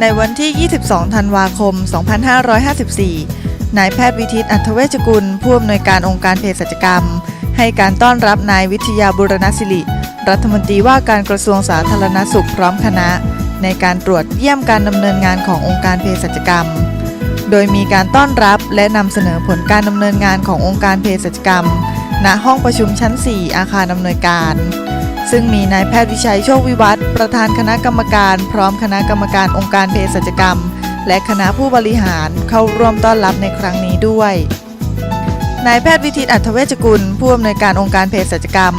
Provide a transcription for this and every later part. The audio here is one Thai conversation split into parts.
ในวันที่ 22 ธันวาคม 2554 นายแพทย์วิทิตอัธเวชกุล ผู้อำนวยการองค์การเภสัชกรรม ให้การต้อนรับนายวิทยาบุรณศิริ รัฐมนตรีว่าการกระทรวงสาธารณสุขพร้อมคณะ ในการตรวจเยี่ยมการดำเนินงานขององค์การเภสัชกรรม โดยมีการต้อนรับและนำเสนอผลการดำเนินงานขององค์การเภสัชกรรม ณ ห้องประชุมชั้น 4 อาคารอำนวยการ ซึ่งมีนายแพทย์วิชัยโชควิวัฒน์ประธานคณะกรรมการ พร้อมคณะกรรมการองค์การเภสัชกรรม และคณะผู้บริหารเข้าร่วมต้อนรับในครั้งนี้ด้วยนายแพทย์วิทิตอัธเวชกุล ผู้อำนวยการองค์การเภสัชกรรม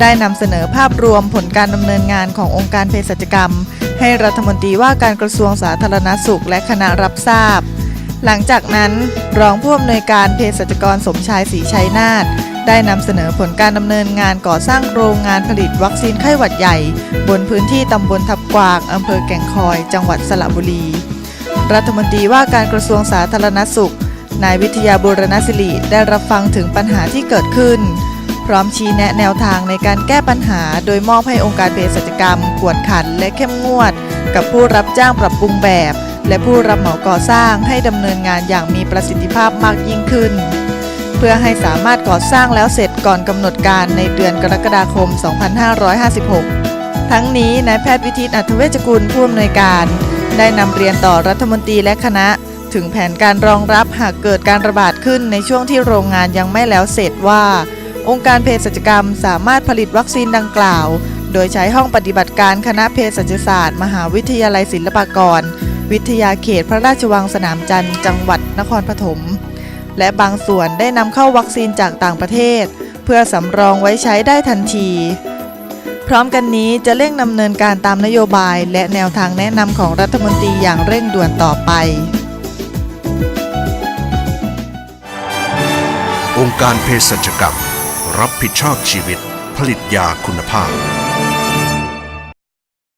ได้นำเสนอภาพรวมผลการดำเนินงานขององค์การเภสัชกรรม ให้รัฐมนตรีว่าการกระทรวงสาธารณสุข และคณะรับทราบ หลังจากนั้นรองผู้อำนวยการเภสัชกรสมชายศรีชัยนาท ได้นำเสนอผลการดำเนินงานก่อสร้างโรงงานผลิตวัคซีนไข้หวัดใหญ่ บนพื้นที่ตำบลทับกวางอำเภอแก่งคอย จังหวัดสระบุรี รัฐมนตรีว่าการกระทรวงสาธารณสุข นายวิทยาบุรณศิริได้รับฟังถึงปัญหาที่เกิดขึ้น พร้อมชี้แนะแนวทางในการแก้ปัญหา โดยมอบให้องค์การเภสัชกรรมกวดขันและเข้มงวด กับผู้รับจ้างปรับปรุงแบบ และผู้รับเหมาก่อสร้างให้ดำเนินงานอย่างมีประสิทธิภาพมากยิ่งขึ้น เพื่อให้สามารถก่อสร้างแล้วเสร็จก่อนกำหนดการในเดือนกรกฎาคม 2556 ทั้งนี้นายแพทย์วิทิตอัธเวชกุลผู้อำนวยการ ได้นำเรียนต่อรัฐมนตรีและคณะ ถึงแผนการรองรับหากเกิดการระบาดขึ้นในช่วงที่โรงงานยังไม่แล้วเสร็จว่า องค์การเภสัชกรรมสามารถผลิตวัคซีนดังกล่าว โดยใช้ห้องปฏิบัติการคณะเภสัชศาสตร์ มหาวิทยาลัยศิลปากร วิทยาเขตพระราชวังสนามจันทร์จังหวัดนครปฐม และบางส่วนได้นำเข้าวัคซีนจากต่างประเทศ เพื่อสำรองไว้ใช้ได้ทันที พร้อมกันนี้จะเร่งดำเนินการตามนโยบาย และแนวทางแนะนำของรัฐมนตรีอย่างเร่งด่วนต่อไป องค์การเภสัชกรรม รับผิดชอบชีวิต ผลิตยาคุณภาพ